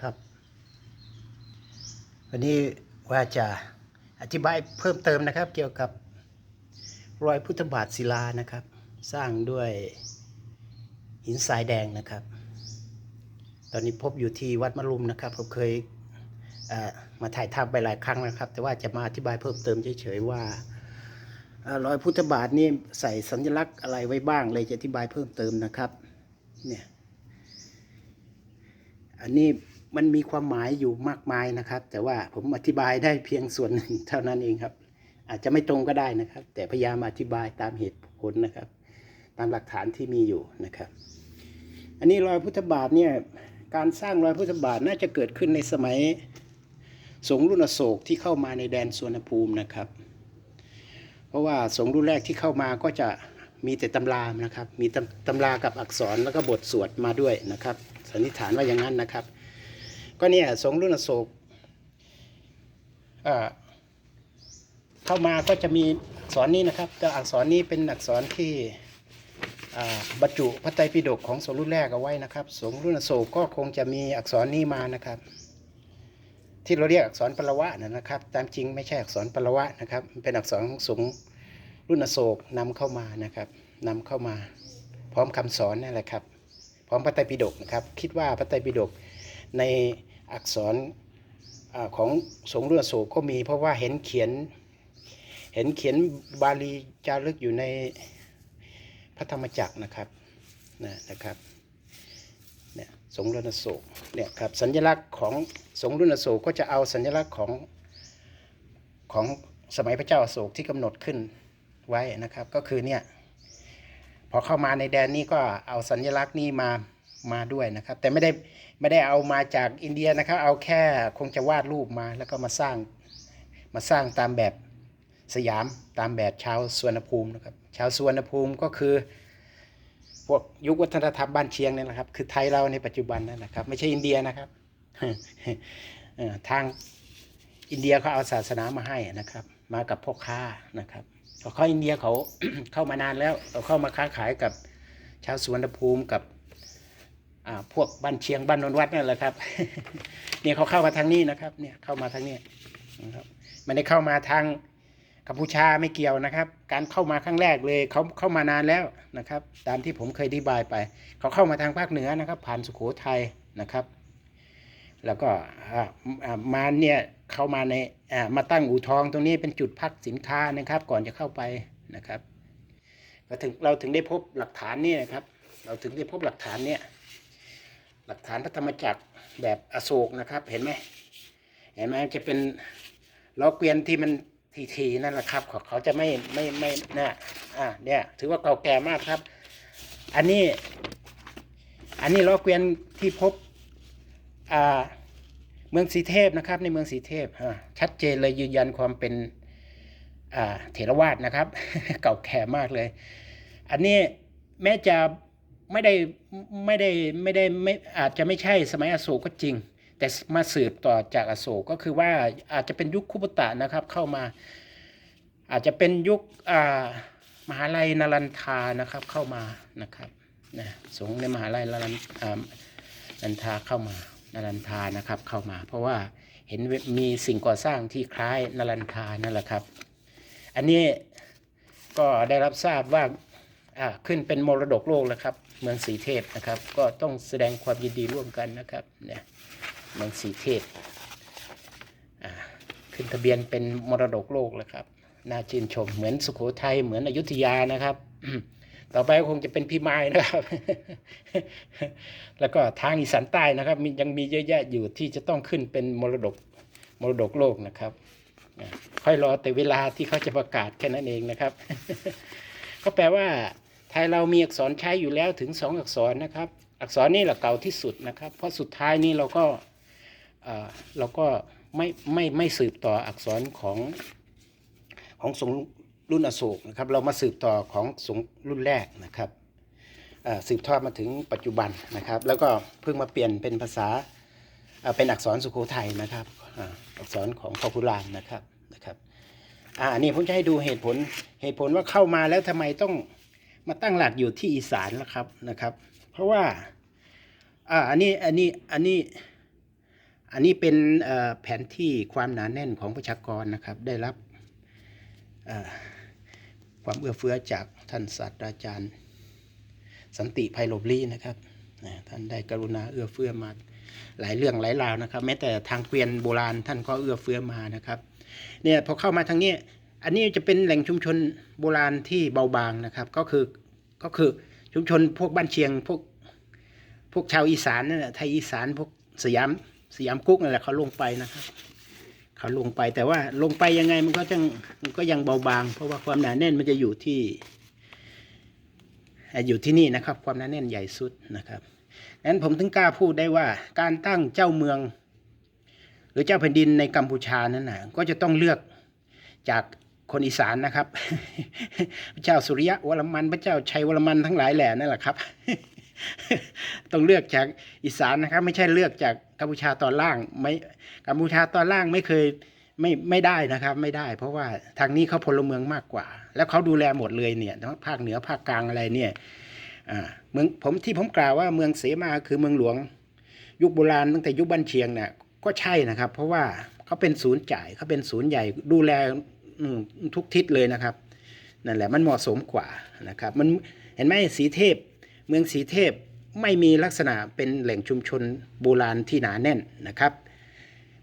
ครับ วันนี้ว่าจะอธิบายเพิ่มเติมนะครับ เกี่ยวกับรอยพุทธบาทศิลานะครับ สร้างด้วยหินทรายแดงนะครับ ตอนนี้พบอยู่ที่วัดมะรุมนะครับผมเคยเมาถ่ายทำไปหลายครั้งนะครับ แต่ว่าจะมาอธิบายเพิ่มเติมเฉยๆว่ารอยพุทธบาทนี่ใส่สัญลักษณ์อะไรไว้บ้างเลยจะอธิบายเพิ่มเติมนะครับเนี่ยอันนี้ มันมีความหมายอยู่มากมายนะครับ แต่ว่าผมอธิบายได้เพียงส่วนหนึ่งเท่านั้นเองครับ อาจจะไม่ตรงก็ได้นะครับ แต่พยายามอธิบายตามเหตุผลนะครับ ตามหลักฐานที่มีอยู่นะครับ อันนี้รอยพุทธบาทเนี่ยการสร้างรอยพุทธบาทน่าจะเกิดขึ้นในสมัยสงรุ่นโศกที่เข้ามาในแดนสวนภูมินะครับ เพราะว่าสงรุ่นแรกที่เข้ามาก็จะมีแต่ตำรามนะครับ มีตำตำรากับอักษรแล้วก็บทสวดมาด้วยนะครับสันนิษฐานว่าอย่างนั้นนะครับ ก็เนี่ยสงรุ่นโศกเข้ามาก็จะมีอักษรนี้นะครับแต่อักษรนี้เป็นอักษรที่บรรจุพระไตรปิฎกของสงรุ่นแรกเอาไว้นะครับ สงรุ่นโศกก็คงจะมีอักษรนี้มานะครับ ที่เราเรียกอักษรปรวะนะนะครับ ตามจริงไม่ใช่อักษรปรวะนะครับ เป็นอักษรของสงรุ่นโศกนำเข้ามานะครับนำเข้ามา พร้อมคำสอนนั่นแหละครับ พร้อมพระไตรปิฎกนะครับ คิดว่าพระไตรปิฎก ในอักษรอของสงฆ์รุ่นอโศกก็มีเพราะว่าเห็นเขียน เห็นเขียนบาลีจารึกอยู่ในพระธรรมจักรนะครับนะนะครับเนี่ยสงฆ์รุ่นโศกเนี่ยครับสัญลักษณ์ของสงฆ์รุ่นโศกก็จะเอาสัญลักษณ์ของของสมัยพระเจ้าอโศกที่กำหนดขึ้นไว้นะครับ ก็คือเนี่ยพอเข้ามาในแดนนี้ก็เอาสัญลักษณ์นี้มา มาด้วยนะครับ แต่ไม่ได้ไม่ได้เอามาจากอินเดียนะครับ เอาแค่คงจะวาดรูปมาแล้วก็มาสร้างมาสร้างตามแบบสยามตามแบบชาวสวนภูมินะครับ ชาวสวนภูมิก็คือพวกยุควัฒนธรรมบ้านเชียงเนี่ยนะครับ คือไทยเราในปัจจุบันนั่นนะครับ ไม่ใช่อินเดียนะครับทางอินเดียเขาเอาศาสนามาให้นะครับ มากับพ่อค้านะครับเราะเขาอินเดียเขาเข้ามานานแล้วเขาเข้ามาค้าขายกับชาวสวนภูมิกับ พวกบ้านเชียงบ้านนนวัดนั่นแหละครับเนี่ยเขาเข้ามาทางนี้นะครับ เนี่ยเข้ามาทางนี้นะครับไม่ได้เข้ามาทางกัมพูชาไม่เกี่ยวนะครับ การเข้ามาครั้งแรกเลยเขาเข้ามานานแล้วนะครับ ตามที่ผมเคยอธิบายไป เขาเข้ามาทางภาคเหนือนะครับ ผ่านสุโขทัยนะครับ แล้วก็อ่ามาเนี่ยเข้ามาในอ่ามาตั้งอู่ทองตรงนี้เป็นจุดพักสินค้านะครับ ก่อนจะเข้าไปนะครับก็ถึงเราถึงได้พบหลักฐานนี่นะครับ เราถึงได้พบหลักฐานเนี่ย หลักฐานพระธรรมจักรแบบอโศกนะครับ เห็นไหมเห็นไหมจะเป็นล้อเกวียนที่มันทีๆนั่นแหละครับเขาเขาจะไม่ไม่ไม่นะอ่าเนี่ย ถือว่าเก่าแก่มากครับ อันนี้ อันนี้ล้อเกวียนที่พบอ่าเมืองสีเทพนะครับ ในเมืองสีเทพชัดเจนเลยยืนยันความเป็นอ่าเถรวาทนะครับ เก่าแก่มากเลย อันนี้แม้จะ ไม่ได้ไม่ได้ไม่ได้ไม่อาจจะไม่ใช่สมัยอโศกก็จริง แต่มาสืบต่อจากอโศกก็คือว่าอาจจะเป็นยุคคุปตะนะครับเข้ามา อาจจะเป็นยุคอ่ามหาลัยนารันทานะครับเข้ามานะครับนะสงในมหาลัยนารันอ่านันทาเข้ามานารันทานะครับเข้ามา เพราะว่าเห็นมีสิ่งก่อสร้างที่คล้ายนารันทานั่นแหละครับ อันนี้ก็ได้รับทราบว่าอ่าขึ้นเป็นมรดกโลกแล้วครับ เมืองสีเทพนะครับ ก็ต้องแสดงความยินดีร่วมกันนะครับเนี่ยเมืองสีเทพขึ้นทะเบียนเป็นมรดกโลกแล้วครับน่าชื่นชมเหมือนสุโขทัยเหมือนอยุธยานะครับ ต่อไปก็คงจะเป็นพี่ไม้นะครับ แล้วก็ทางอีสานใต้นะครับมียังมีเยอะแยะอยู่ที่จะต้องขึ้นเป็นมรดกมรดกโลกนะครับค่อยรอแต่เวลาที่เขาจะประกาศแค่นั้นเองนะครับ ก็แปลว่า ไทยเรามีอักษรใช้อยู่แล้วถึงสองอักษรนะครับ อักษรนี่แหละเก่าที่สุดนะครับ เพราะสุดท้ายนี้เราก็เราก็ไม่ไม่ไม่สืบต่ออักษรของของสงรุ่นอโศกนะครับ เรามาสืบต่อของสงรุ่นแรกนะครับสืบทอดมาถึงปัจจุบันนะครับ แล้วก็เพิ่งมาเปลี่ยนเป็นภาษาเป็นอักษรสุโขทัยนะครับอักษรของพอคุรานนะครับนะครับอ่านนี้ผมจะให้ดูเหตุผลเหตุผลว่าเข้ามาแล้วทำไมต้อง มาตั้งหลักอยู่ที่อีสานแล่ะครับนะครับ เพราะว่าอ่าอันนี้อันนี้อันนี้อันนี้เป็นแผนที่ความหนาแน่นของประชากรนะครับ ได้รับความเอื้อเฟื้อจากท่านศาสตราจารย์ สันติไพโรบลีนะครับท่านได้กรุณาเอื้อเฟื้อมาหลายเรื่องหลายราวนะครับ แม้แต่ทางเกวียนโบราณท่านก็เอื้อเฟื้อมานะครับเนี่ยพอเข้ามาทางนี้ อันนี้จะเป็นแหล่งชุมชนโบราณที่เบาบางนะครับ ก็คือก็คือชุมชนพวกบ้านเชียงพวกพวกชาวอีสานนั่นแหละไทยอีสานพวกสยามสยามกุ๊กนั่นแหละเขาลงไปนะครับ เขาลงไปแต่ว่าลงไปยังไงมันก็ยังมันก็ยังเบาบาง เพราะว่าความหนาแน่นมันจะอยู่ที่อยู่ที่นี่นะครับ ความหนาแน่นใหญ่สุดนะครับนั้นผมถึงกล้าพูดได้ว่าการตั้งเจ้าเมือง หรือเจ้าแผ่นดินในกัมพูชานั้นนะก็จะต้องเลือกจาก คนอีสานนะครับ พระเจ้าสุริยะวรมัน พระเจ้าชัยวรมันทั้งหลายแหล่นั่นแหละครับ ต้องเลือกจากอีสานนะครับ ไม่ใช่เลือกจากกัมพูชาตอนล่าง ไม่กัมพูชาตอนล่างไม่เคยไม่ไม่ได้นะครับไม่ได้ เพราะว่าทางนี้เขาพลเมืองมากกว่า แล้วเขาดูแลหมดเลยเนี่ยทั้งภาคเหนือภาคกลางอะไรเนี่ยเมืองผมที่ผมกล่าวว่าเมืองเสมาคือเมืองหลวง ยุคโบราณตั้งแต่ยุคบ้านเชียงเนี่ยก็ใช่นะครับ เพราะว่าเขาเป็นศูนย์จ่ายเขาเป็นศูนย์ใหญ่ดูแล ทุกทิศเลยนะครับนั่นแหละมันเหมาะสมกว่านะครับมันเห็นไหมสีเทพ เมืองสีเทพไม่มีลักษณะเป็นแหล่งชุมชนโบราณที่หนาแน่นนะครับ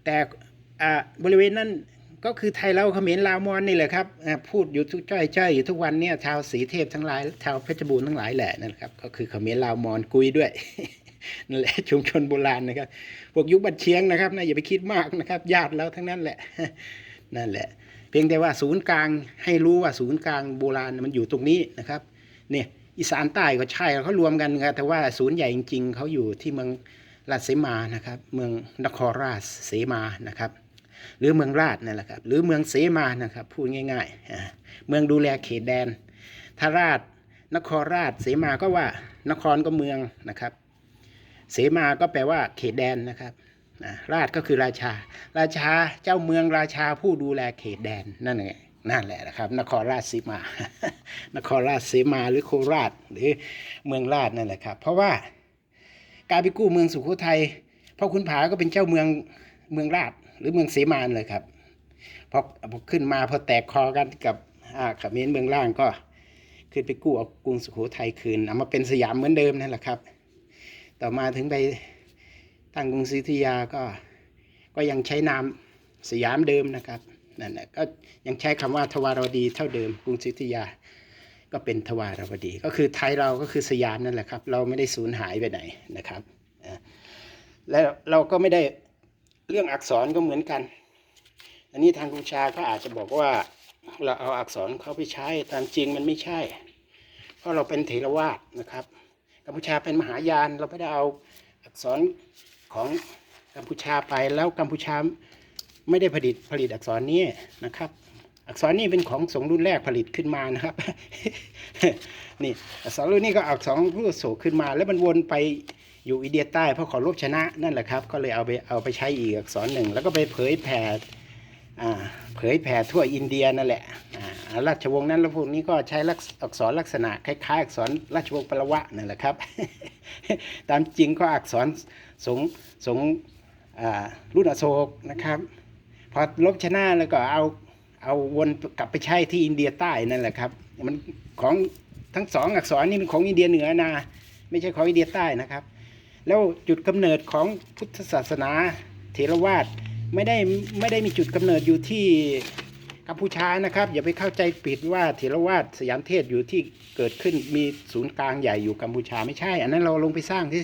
แต่บริเวณนั้นก็คือไทยเราเขมรลาวมอญนี่แหละครับพูดอยู่ทุกจ้อยจ้อยอยู่ทุกวันเนี่ยชาวสีเทพทั้งหลายชาวเพชรบูรณ์ทั้งหลายแหละนั่นแหละครับก็คือเขมรลาวมอญกุยด้วยนั่นแหละชุมชนโบราณนะครับพวกยุคบัดเชียงนะครับนะอย่าไปคิดมากนะครับญาติเราทั้งนั้นแหละนั่นแหละ พียงแต่ว่าศูนย์กลางให้รู้ว่าศูนย์กลางโบราณมันอยู่ตรงนี้นะครับเนี่ยอีสานใต้ก็ใช่เขารวมกันครับแต่ว่าศูนย์ใหญ่จริง ๆเขาอยู่ที่เมืองราชสีมานะครับ เมืองนครราชสีมานะครับ หรือเมืองราชนั่นแหละครับ หรือเมืองเสมานะครับพูดง่ายๆ เมืองดูแลเขตแดนถ้าราชนครราชเสมาก็ว่านครก็เมืองนะครับ เสมาก็แปลว่าเขตแดนนะครับ อ่าราชก็คือราชา ราชาเจ้าเมืองราชาผู้ดูแลเขตแดนนั่นไงนั่นแหละนะครับ นครราชสีมา นครราชสีมาหรือโคราชหรือเมืองราชนั่นแหละครับ เพราะว่าการไปกู้เมืองสุโขทัยพ่อคุณผาก็เป็นเจ้าเมืองเมืองราชหรือเมืองเสมานเลยครับพอพอขึ้นมาพอแตกคอกันกับอาขมรเมืองล่างก็ขึ้นไปกู้เอากรุงสุโขทัยคืนเอามาเป็นสยามเหมือนเดิมนั่นแหละครับ ต่อมาถึงไป ตั้งกรุงศรีอยุธยาก็ก็ยังใช้นามสยามเดิมนะครับนั่นแหละก็ยังใช้คำว่าทวารวดีเท่าเดิมกรุงศรีอยุธยา ก็เป็นทวารวดี ก็คือไทยเราก็คือสยามนั่นแหละครับ เราไม่ได้สูญหายไปไหนนะครับแล้วเราก็ไม่ได้เรื่องอักษรก็เหมือนกัน อันนี้ทางกัมพูชาก็อาจจะบอกว่าเราเอาอักษรเขาไปใช้ตามจริงมันไม่ใช่ เพราะเราเป็นเถรวาทนะครับกัมพูชาเป็นมหายานเราไม่ได้เอา อักษรของกัมพูชาไปแล้วกัมพูชาไม่ได้ผลิตผลิตอักษรนี้นะครับ อักษรนี้เป็นของสงรุ่นแรกผลิตขึ้นมานะครับ นี่อักษรรุ่นนี้ก็อักษรผู้โศกขึ้นมา แล้วมันวนไปอยู่อินเดียใต้เพราะขอรบชนะนั่นแหละครับ ก็เลยเอาไปเอาไปใช้อีกอักษรหนึ่ง แล้วก็ไปเผยแผ่อ่เผยแผ่ทั่วอินเดียนั่นแหละ ราชวงศ์นั้นแล้วพวกนี้ก็ใช้ลักษอักษรลักษณะคล้ายๆ อักษรราชวงศ์ปลวะนั่นแหละครับ ตามจริงก็อักษรสงสงรุ่นอโศกนะครับ พอลบชนะแล้วก็เอาเอาวนกลับไปใช้ที่อินเดียใต้นั่นแหละครับ มันของทั้งสองอักษรนี่เป็นของอินเดียเหนือนะไม่ใช่ของอินเดียใต้นะครับ แล้วจุดกำเนิดของพุทธศาสนาเถรวาทไม่ได้ไม่ได้มีจุดกำเนิดอยู่ที่ กัมพูชานะครับ อย่าไปเข้าใจผิดว่าเถรวาทสยามเทศอยู่ที่เกิดขึ้นมีศูนย์กลางใหญ่อยู่กัมพูชาไม่ใช่ อันนั้นเราลงไปสร้างที่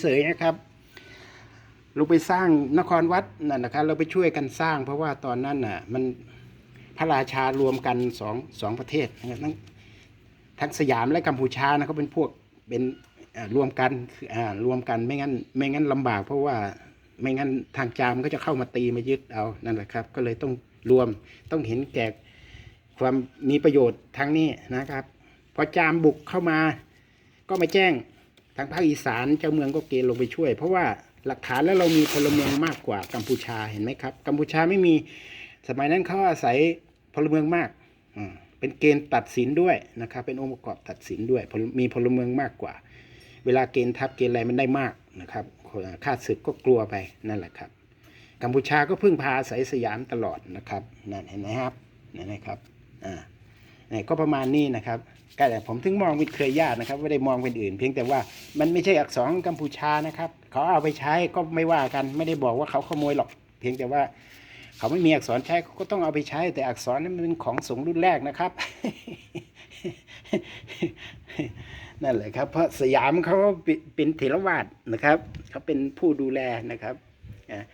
เฉยๆนะครับลงไปสร้างนครวัดนั่นนะครับ เราไปช่วยกันสร้าง เพราะว่าตอนนั้นน่ะมันพระราชารวมกันสองสองประเทศทั้งทั้งสยามและกัมพูชานะเขาเป็นพวกเป็นรวมกันรวมกันไม่งั้นไม่งั้นลำบากเพราะว่า ไม่งั้นทางจามก็จะเข้ามาตีมายึดเอานั่นแหละครับ ก็เลยต้องรวมต้องเห็นแก่ความมีประโยชน์ทางนี้นะครับ พอจามบุกเข้ามาก็มาแจ้งทางภาคอีสานเจ้าเมืองก็เกณฑ์ลงไปช่วย เพราะว่าหลักฐานแล้วเรามีพลเมืองมากกว่ากัมพูชาเห็นไหมครับ กัมพูชาไม่มีสมัยนั้นเขาอาศัยพลเมืองมากเป็นเกณฑ์ตัดสินด้วยนะครับ เป็นองค์ประกอบตัดสินด้วยมีพลเมืองมากกว่า เวลาเกณฑ์ทัพเกณฑ์อะไรมันได้มากนะครับ ข้าศึกก็กลัวไปนั่นแหละครับ กัมพูชาก็พึ่งพาอาศัยสยามตลอดนะครับนั่นเห็นไหมครับนั่นนะครับอ่านี่ก็ประมาณนี้นะครับก็แต่ผมถึงมองเป็นเครือญาตินะครับไม่ได้มองเป็นอื่น เพียงแต่ว่ามันไม่ใช่อักษรกัมพูชานะครับเขาเอาไปใช้ก็ไม่ว่ากันไม่ได้บอกว่าเขาขโมยหรอก เพียงแต่ว่าเขาไม่มีอักษรใช้เขาก็ต้องเอาไปใช้ แต่อักษรนั้นมันเป็นของสงรุ่นแรกนะครับ นั่นแหละครับ เพราะสยามเขาเป็นเถรวาทนะครับเขาเป็นผู้ดูแลนะครับอ่า